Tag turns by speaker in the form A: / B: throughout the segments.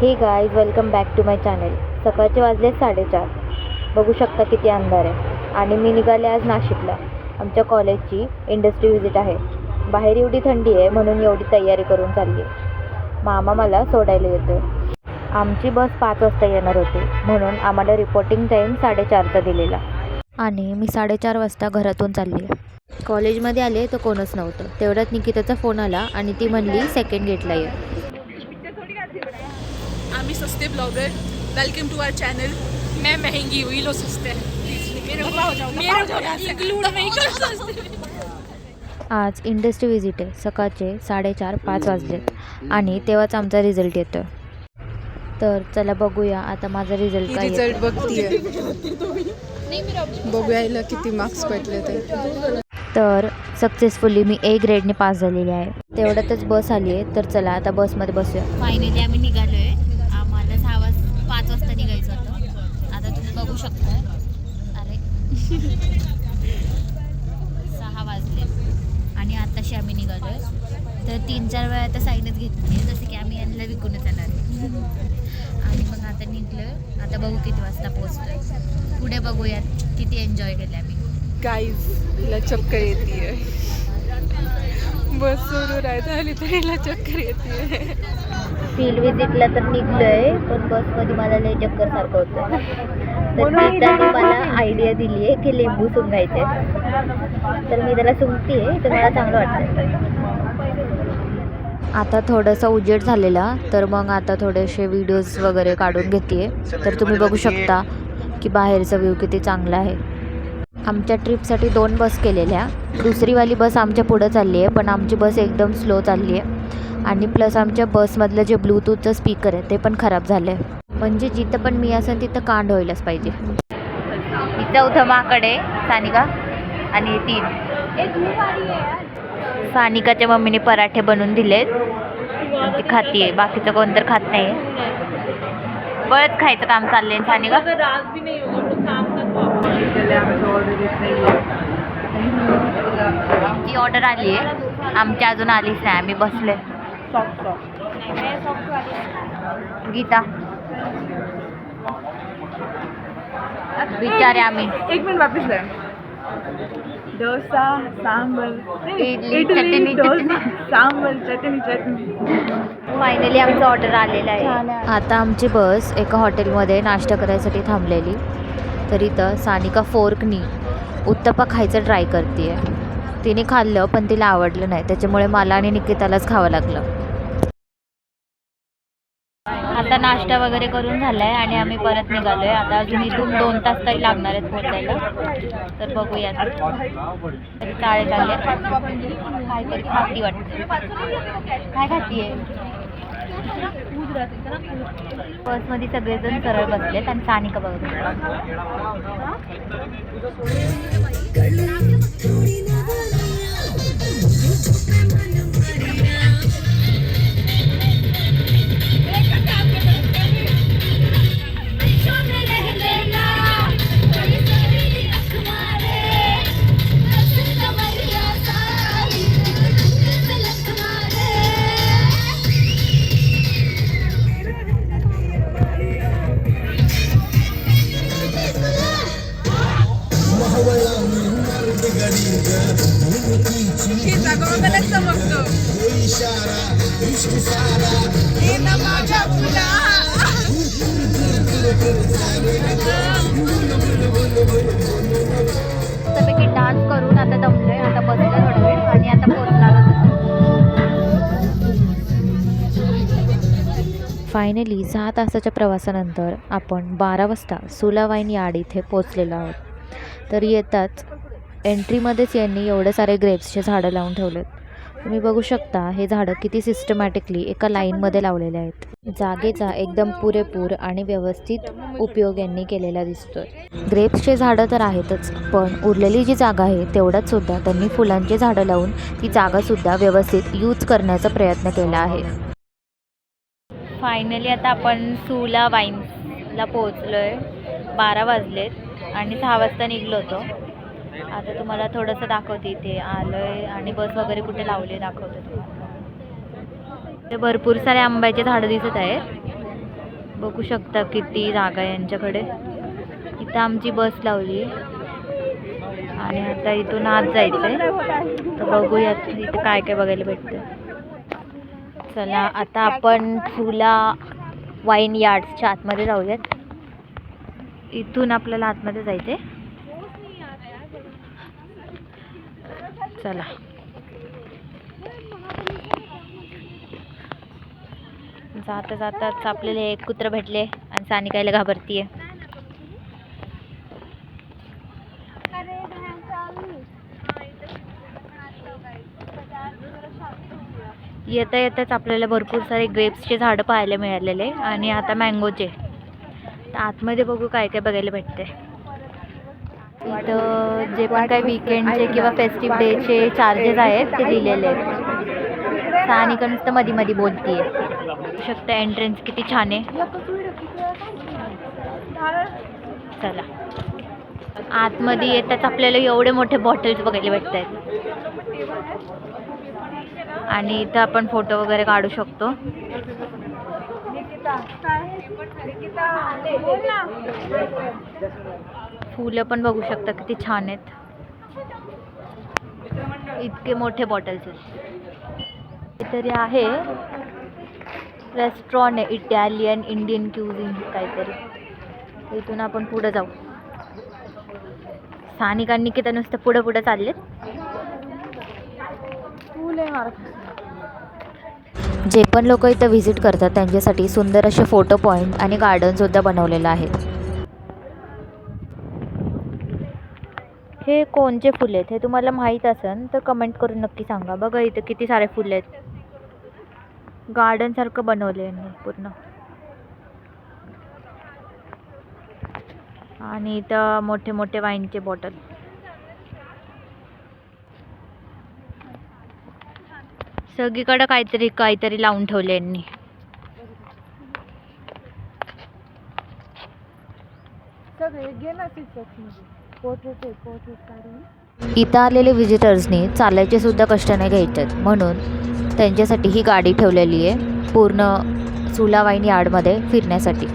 A: Hey guys welcome back to my channel सकाळचे वाजले साडेचार. बघू शकता किती अंधार आहे. आणि मी निघाले आज नाशिकला. आमच्या कॉलेजची इंडस्ट्री व्हिजिट आहे. बाहेर एवढी थंडी आहे म्हणून एवढी तयारी करून चालली आहे. मामा मला सोडायला येतो आमची बस पाच वाजता येणार होती म्हणून आम्हाला रिपोर्टिंग टाईम साडेचारचा दिलेला. आणि मी साडेचार वाजता घरातून चालली. आहे कॉलेजमध्ये आले तर कोणच नव्हतं. तेवढ्यात निकिताचा फोन आला आणि ती म्हणली सेकंड गेटला ये.
B: आम्ही सस्ते blogger. Welcome to our channel मैं महंगी हुई लो सस्ते
A: आज इंडस्ट्री व्हिजिट आहे. सकाळचे साडेचार पाच वाजलेत आणि तेव्हाच आमचा रिझल्ट येतो तर चला बघूया. आता माझा रिझल्ट काय
B: रिझल्ट. बघतीये. बघूया हिला किती मार्क्स पडले ते.
A: तर सक्सेसफुली मी ए ग्रेडने पास झालेली आहे. तेवढ्यातच बस आली आहे. तर चला आता बसमध्ये बसूया. फायनली आम्ही निघालो आहे आम्हाला सहा वाज पाच वाजता निघायचं होतं आता तुम्ही बघू शकता अरे सहा वाजले. आणि आत्ताशी आम्ही निघालो आहे तर तीन चार वेळा आता साईनच घेतली आहे जसं की आम्ही यांना विकूनच येणार आणि मग आता निघलो आता बघू किती वाजता पोहोचतोय. पुढे बघूयात किती एन्जॉय केले आम्ही.
B: गाईज हिला चक्कर येते बस सुरू राहायचं आली तर हिला चक्कर येते
A: फील्ड विजिटला तर निघलोय पण बसमध्ये मला लय चक्कर सारखं होतं तर
B: म्हणून
A: त्याने मला आयडिया दिली आहे की लिंबू सुंगायचे तर मी त्याला सुंगते तर मला चांगलं वाटतं आता थोडंसं उजेड झालेला तर मग आता थोडेसे व्हिडिओज वगैरे काढून घेते तर तुम्ही बघू शकता की बाहेरचा व्ह्यू किती चांगला आहे. आमच्या ट्रिपसाठी दोन बस केलेल्या. दुसरीवाली बस आमच्या पुढं चालली आहे पण आमची बस एकदम स्लो चालली आहे आणि प्लस आमच्या बसमधलं जे ब्लूटूथचं स्पीकर आहे ते पण खराब झालं आहे म्हणजे जिथं पण मी असेल तिथं कांड व्हायलाच पाहिजे चौथं माकडे सानिका आणि तीन. सानिकाच्या मम्मीने पराठे बनवून दिलेत. आणि ती आहे बाकीचं कोण तर खात नाही बळच खायचं काम चाललंय सानिका? ती ऑर्डर आली आहे आमची अजून आलीच नाही. आम्ही बसले गीता. विचारे आम्ही.
B: एक मिनिट वापिस जाय डोसा सांबर.
A: इडली, चटणी.
B: सांबर चटणी चटणी.
A: फायनली आमचं ऑर्डर आलेलं आहे. आता आमची बस एका हॉटेलमध्ये नाश्ता करायसाठी थांबलेली. तर इथं सानिका फोर्कनी उत्तप्पा खायचं ट्राय करते तिने खाल्लं पण तिला आवडलं नाही. त्याच्यामुळे मला आणि निकितालाच खावं लागलं. आता नाश्ता वगैरे करून झालाय आणि आम्ही परत निघालोय. आता अजून इथून दोन तास तरी लागणार आहेत पोहोचायला. तर बघूया तरी चाळे चालले. काहीतरी खाती वाटते. काय खाती आहे बसमध्ये सगळेजण सरळ बसलेत आणि सानिका बघत
B: हे
A: डान्स करून आता दमलोय आता बसलो थोडा वेळ आणि आता पोहोचणारच फायनली सहा तासाच्या प्रवासानंतर आपण बारा वाजता सुलावाईन यार्ड इथे पोचलेलो आहोत. तर येताच एंट्रीमध्येच यांनी एवढे सारे ग्रेप्सचे झाडं लावून ठेवलेत. तुम्ही बघू शकता हे झाडं किती सिस्टमॅटिकली एका लाईनमध्ये लावलेले आहेत. जागेचा एकदम पुरेपूर आणि व्यवस्थित उपयोग यांनी केलेला दिसतोय. ग्रेप्सचे झाडं तर आहेतच पण उरलेली जी जागा आहे तेवढ्यात सुद्धा त्यांनी फुलांची झाडं लावून ती जागासुद्धा व्यवस्थित यूज करण्याचा प्रयत्न केला आहे. फायनली आता आपण सुला वाईन्सला पोहोचलोय. बारा वाजलेत आणि सहा वाजता निघलो होतो. आता तुम्हाला थोडंसं दाखवते इथे आलोय आणि बस वगैरे कुठे लावले दाखवते तुम्हाला. भरपूर सारे आंब्याचे झाडं दिसत आहेत. बघू शकता किती जागा आहे यांच्याकडे. इथं आमची बस लावली. आहे आणि आता इथून आत जायचं आहे तर बघूयात इथे काय काय बघायला भेटतं चला आता आपण फुला वाईन यार्ड्सच्या आतमध्ये जाऊयात. इथून आपल्याला आतमध्ये जायचं आहे चला. जाता जाताच आपल्याला एक कुत्र भेटले आणि सानिकायला घाबरतीये. येता येताच आपल्याला भरपूर सारे ग्रेप्सचे झाडं पाहायला मिळालेले आणि आता मँगोचे तर आतमध्ये बघू काय काय बघायला भेटते इथं जे पण काही विकेंडचे किंवा फेस्टिव्ह डेचे चार्जेस आहेत ते लिहिलेले आहेत. सानिका नुसतं मधी मधी बोलतीये. बघू शकता एंट्रन्स किती छान आहे. चला. आतमध्ये येताच आपल्याला एवढे मोठे बॉटल्स बघायला भेटत आहेत आणि इथं आपण फोटो वगैरे काढू शकतो. फुलं पण बघू शकता किती छान आहेत. इतके मोठे बॉटल्स आहेत. तरी आहे. रेस्टॉरंट आहे इटॅलियन इंडियन क्युझिन काहीतरी. इथून आपण पुढं जाऊ. स्थानिकांनी की तर नुसतं पुढं पुढं चाललेत. जे पण लोक इथं व्हिजिट करतात त्यांच्यासाठी सुंदर असे फोटो पॉईंट आणि गार्डनसुद्धा बनवलेलं आहे. हे कोणचे फुले आहेत? हे तुम्हाला माहीत असेल तर कमेंट करून नक्की सांगा. बघा इथं किती सारे फुले आहेत. गार्डनसारखं बनवलं यांनी पूर्ण. आणि इथं मोठे मोठे वाईनचे बॉटल सगळीकडं काहीतरी काहीतरी लावून ठेवले यांनी. इथं आलेले व्हिजिटर्सनी चालायचे सुद्धा कष्ट नाही घ्यायचे म्हणून त्यांच्यासाठी ही गाडी ठेवलेली आहे पूर्ण सुलावाईन यार्डमध्ये फिरण्यासाठी.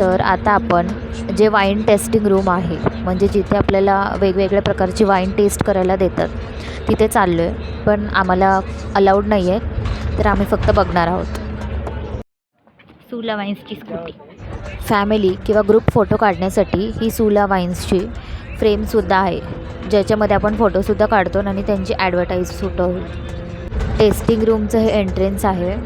A: तर आता आपण जे वाईन टेस्टिंग रूम आहे म्हणजे जिथे आपल्याला वेगवेगळ्या प्रकारची वाईन टेस्ट करायला देतात तिथे चाललो आहे पण आम्हाला अलाउड नाही आहे तर आम्ही फक्त बघणार आहोत. सुला वाईन्सची स्कूटी फॅमिली किंवा ग्रुप फोटो काढण्यासाठी ही सुला वाईन्सची फ्रेमसुद्धा आहे. ज्याच्यामध्ये आपण फोटोसुद्धा काढतो आणि त्यांची ॲडव्हर्टाईजसुद्धा होईल. टेस्टिंग रूमचं हे एंट्रन्स आहे.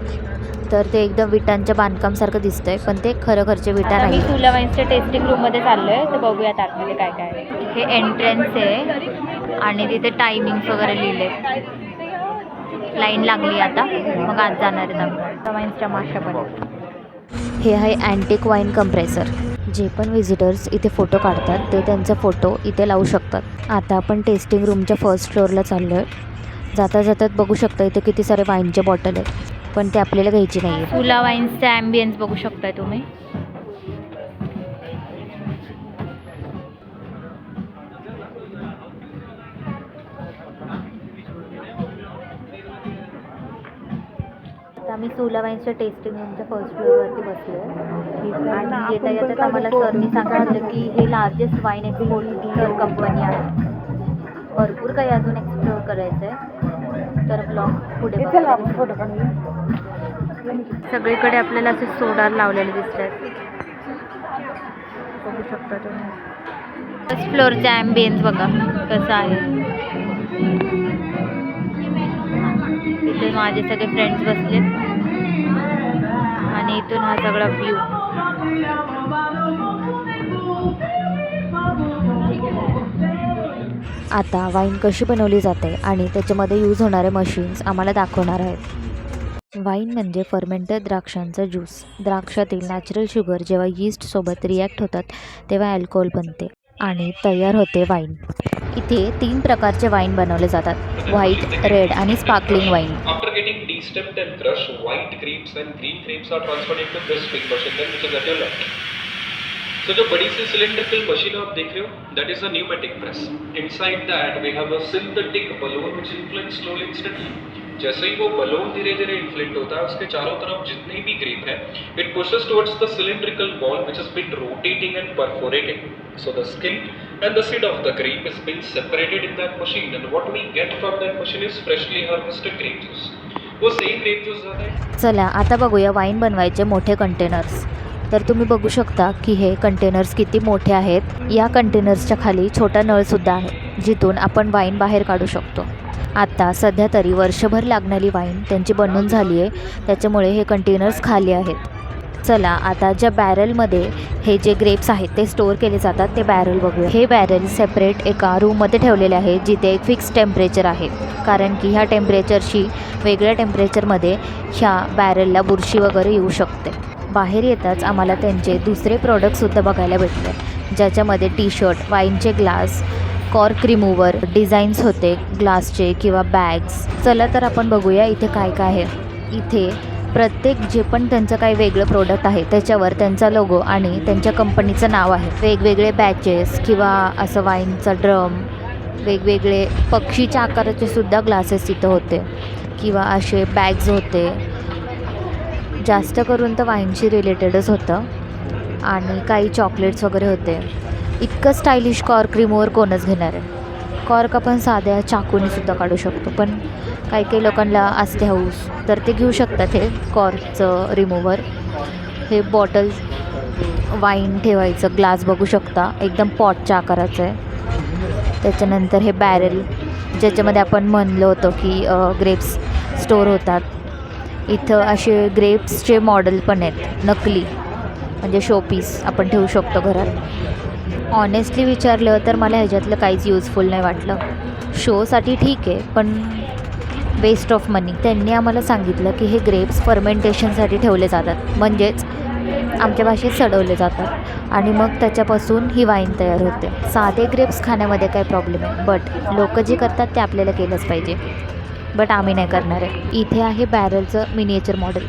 A: तर ते एकदम विटांच्या बांधकामसारखं दिसतंय पण ते खरं खरचे विटा नाही सुला वाईन्सच्या टेस्टिंग रूममध्ये चाललोय तर बघूयात आतमध्ये काय काय आहे. हे एंट्रन्स आहे आणि तिथे टायमिंग्स वगैरे लिहिले लाईन लागली आता मग आज जाणार आहेत आम्ही. वाईन्सच्या आहेत. हे आहे अँटिक वाईन कंप्रेसर जे पण विजिटर्स इथे फोटो काढतात ते त्यांचा फोटो इथे लावू शकतात. आता आपण टेस्टिंग रूमच्या फर्स्ट फ्लोअरला चाललो आहे जाता जातात बघू शकता इथे किती सारे वाईनचे बॉटल आहेत. पण ते आपल्याला घ्यायची नाही आहे फुला वाईन्सचा ॲम्बियन्स बघू शकताय तुम्ही. सोला वाईन्सच्या टेस्टिंग रूमच्या फर्स्ट फ्लोअरवरती बसलो आणि येता येतात आम्हाला सरनी सांगितलं की हे लार्जेस्ट वाईन एक्सपोर्ट कंपनी आहे. भरपूर काही अजून एक्सप्लोअर करायचं आहे तर ब्लॉग पुढे. सगळीकडे आपल्याला असे सोडार लावलेले दिसत आहेत बघू शकता तुम्ही. फर्स्ट फ्लोअरचा ॲम्बियन्स बघा कसं आहे. इथे माझे सगळे फ्रेंड्स बसलेत. आणि इथून हा सगळा व्ह्यू आता वाईन कशी बनवली जाते आणि त्याच्यामध्ये यूज होणारे मशीन्स आम्हाला दाखवणार आहेत. वाईन म्हणजे फर्मेंटेड द्राक्षांचा ज्यूस द्राक्षातील नॅचरल शुगर जेव्हा यीस्टसोबत रिॲक्ट होतात तेव्हा अल्कोहोल बनते आणि तयार होते वाईन इथे तीन प्रकारचे वाईन बनवले जातात. व्हाईट रेड आणि sparkling wine
C: De-stepped and crushed, white grapes and green grapes are transferred into this big machine then which is at your left. So जो बड़ी सी cylindrical machine आप देख रहे हो that is a pneumatic press. Inside that we have a synthetic balloon which inflates slowly and steadily. जैसे ही वो बलून धीरे धीरे इन्फ्लेट होता है उसके चारों तरफ़ जितने भी ग्रेप है it pushes towards the cylindrical ball which has been rotating and perforating so the skin and the seed of the grape is being separated in that machine and what we get from that machine is freshly harvested grape juice
A: चला आता बघूया wine बनवायचे मोठे containers तर तुम्ही बघू शकता की हे कंटेनर्स किती मोठे आहेत. या कंटेनर्सच्या खाली छोटा नळसुद्धा आहे जिथून आपण वाईन बाहेर काढू शकतो. आता सध्या तरी वर्षभर लागणारी वाईन त्यांची बनवून झाली आहे त्याच्यामुळे हे कंटेनर्स खाली आहेत. चला आता ज्या बॅरलमध्ये हे जे ग्रेप्स आहेत ते स्टोअर केले जातात ते बॅरल बघूया. हे बॅरल सेपरेट एका रूममध्ये ठेवलेले आहे जिथे एक फिक्स टेम्परेचर आहे. कारण की ह्या टेम्परेचरशी वेगळ्या टेम्परेचरमध्ये ह्या बॅरलला बुरशी वगैरे येऊ शकते. बाहेर येताच आम्हाला त्यांचे दुसरे प्रॉडक्टसुद्धा बघायला भेटले. ज्याच्यामध्ये टी शर्ट वाईनचे ग्लास कॉर्क रिमूवर डिझाईन्स होते ग्लासचे किंवा बॅग्स चला तर आपण बघूया इथे काय काय आहे. इथे प्रत्येक जे पण त्यांचं काही वेगळं प्रोडक्ट आहे त्याच्यावर त्यांचा लोगो आणि त्यांच्या कंपनीचं नाव आहे. वेगवेगळे बॅचेस किंवा असं वाईनचा ड्रम वेगवेगळे पक्षीच्या आकाराचे सुद्धा ग्लासेस तिथं होते. किंवा असे बॅग्स होते. जास्त करून तर वाईनशी रिलेटेडच होतं. आणि काही चॉकलेट्स वगैरे होते. इतकं स्टायलिश कॉर्क रिमूव्हर कोणच घेणार आहे. कॉर्क आपण साध्या चाकूने सुद्धा काढू शकतो. पण काही काही लोकांना असते हाऊस तर ते घेऊ शकतात हे कॉर्कचं रिमूव्हर हे बॉटल वाईन ठेवायचं ग्लास बघू शकता. एकदम पॉटच्या आकाराचं आहे. त्याच्यानंतर हे बॅरेल ज्याच्यामध्ये आपण म्हणलं होतं की ग्रेप्स स्टोअर होतात. इथं असे ग्रेप्सचे मॉडेल पण आहेत. नकली म्हणजे शोपीस आपण ठेवू शकतो घरात. ऑनेस्टली विचारलं तर मला ह्याच्यातलं काहीच युजफुल नाही वाटलं. शोसाठी ठीक आहे पण वेस्ट ऑफ मनी त्यांनी आम्हाला सांगितलं की हे ग्रेप्स फर्मेंटेशनसाठी ठेवले जातात. म्हणजेच आमच्या भाषेत सडवले जातात. आणि मग त्याच्यापासून ही वाईन तयार होते. साधे ग्रेप्स खाण्यामध्ये काही प्रॉब्लेम आहे बट लोक जे करतात ते आपल्याला केलंच पाहिजे. बट आम्ही नाही करणार आहे. इथे आहे बॅरलचं मिनिएचर मॉडेल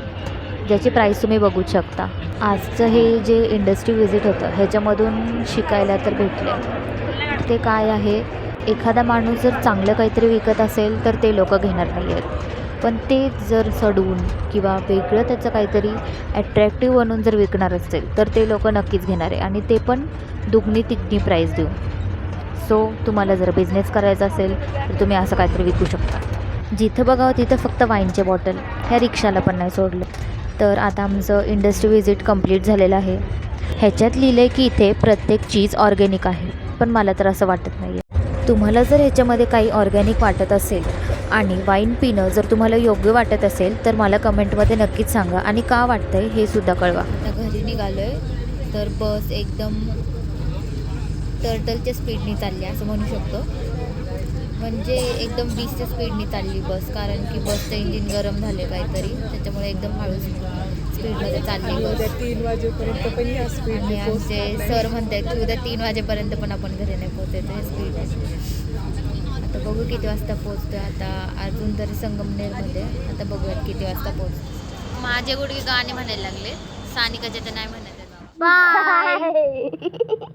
A: ज्याची प्राईस तुम्ही बघू शकता. आजचं हे जे इंडस्ट्री व्हिजिट होतं ह्याच्यामधून शिकायला तर भेटलं. ते काय आहे? एखादा माणूस जर चांगलं काहीतरी विकत असेल तर ते लोक घेणार नाही आहेत. पण ते जर सडून किंवा वेगळं त्याचं काहीतरी ॲट्रॅक्टिव्ह बनवून जर विकणार असेल तर ते लोक नक्कीच घेणार आहे. आणि ते पण दुगणी तिगणी प्राईस देऊन. सो तुम्हाला जर बिझनेस करायचा असेल तर तुम्ही असं काहीतरी विकू शकता. जिथं बघावं तिथं फक्त वाईनचे बॉटल ह्या रिक्षाला पण नाही सोडलं. तर आता आमचं इंडस्ट्री व्हिजिट कंप्लीट झालेलं आहे. ह्याच्यात लिहिलं आहे की इथे प्रत्येक चीज ऑर्गेनिक आहे. पण मला तर असं वाटत नाही आहे तुम्हाला जर ह्याच्यामध्ये काही ऑर्गॅनिक वाटत असेल आणि वाईन पिणं जर तुम्हाला योग्य वाटत असेल तर मला कमेंटमध्ये नक्कीच सांगा. आणि का वाटतं आहे हे सुद्धा कळवा. आता घरी निघालो आहे तर बस एकदम टर्टलच्या स्पीडने चालली असं म्हणू शकतो. म्हणजे एकदम वीसच्या स्पीडने चालली बस कारण की बसचं इंजिन गरम झाले काहीतरी त्याच्यामुळे एकदम हळू स्पीडमध्ये चालली. बस
B: तीन वाजेपर्यंत पण या
A: आणि आमचे सर म्हणतात की उद्या तीन वाजेपर्यंत पण आपण घरी नाही पोहोचायचं हे स्पीड आहे. आता बघू किती वाजता पोहोचतोय. आता अजून तरी संगमनेरमध्ये आता बघूयात किती वाजता पोहोचतो माझे गुडघे गाणे म्हणायला लागले. सानिकाचे तर नाही म्हणत बाय